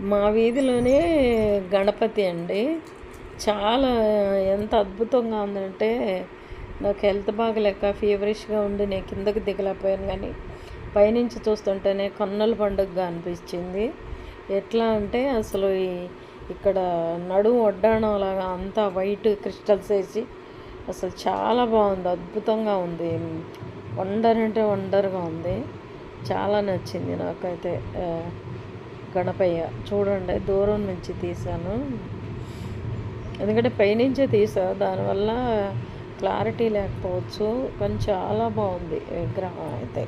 మా వీధిలోనే గణపతి అండి. చాలా ఎంత అద్భుతంగా ఉందంటే నాకు హెల్త్ బాగలేక ఫీవరిష్గా ఉండి నేను కిందకి దిగలేకపోయాను కానీ పైనుంచి చూస్తుంటేనే కన్నుల పండుగగా అనిపించింది. ఎట్లా అంటే అసలు ఈ- ఇక్కడ నడుము వడ్డాణం లాగా అంతా వైట్ క్రిస్టల్స్ వేసి అసలు చాలా బాగుంది అద్భుతంగా ఉంది. వండర్ అంటే వండర్గా ఉంది. చాలా నచ్చింది నాకైతే. గణపయ్య. చూడండి దూరం నుంచి తీసాను ఎందుకంటే పైనుంచే తీసా దానివల్ల క్లారిటీ లేకపోవచ్చు. కానీ చాలా బాగుంది విగ్రహం అయితే.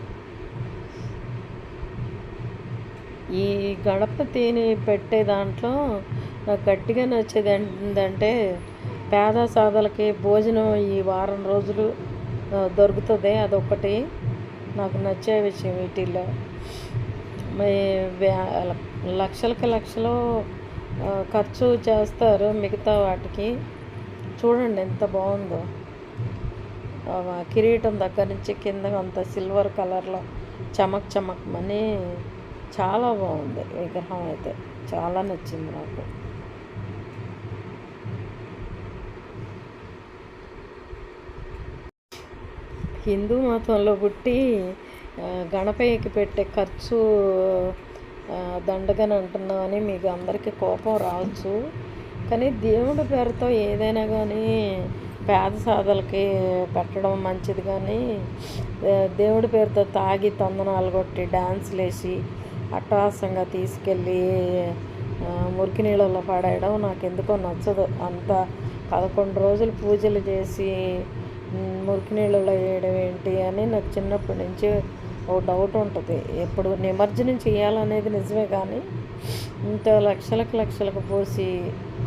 ఈ గణపతిని పెట్టే దాంట్లో నాకు గట్టిగా నచ్చేది ఏంటంటే పేద సాధలకి భోజనం ఈ వారం రోజులు దొరుకుతుంది అదొకటి నాకు నచ్చే విషయం వీటిల్లో. లక్షలకి లక్షలు ఖర్చు చేస్తారు మిగతా వాటికి. చూడండి ఎంత బాగుందో. కిరీటం దగ్గర నుంచి కింద అంత సిల్వర్ కలర్లో చమక్ చమక్ అని చాలా బాగుంది విగ్రహం అయితే. చాలా నచ్చింది నాకు. హిందూ మతంలో పుట్టి గణపయ్యకి పెట్టే ఖర్చు దండగని అంటున్నామని మీకు అందరికీ కోపం రావచ్చు. కానీ దేవుడి పేరుతో ఏదైనా కానీ పేద సాధలకి పెట్టడం మంచిది కానీ దేవుడి పేరుతో తాగి తందనాలు కొట్టి డ్యాన్సులు వేసి అట్టహాసంగా తీసుకెళ్ళి మురికి నీళ్ళలో పడేయడం నాకు ఎందుకో నచ్చదు. అంత పదకొండు రోజులు పూజలు చేసి మురికి నీళ్ళలో వేయడం ఏంటి అని నాకు చిన్నప్పటి నుంచి ఓ డౌట్ ఉంటుంది. ఎప్పుడు నిమజ్జనం చేయాలనేది నిజమే కానీ ఇంత లక్షలకు లక్షలకు పోసి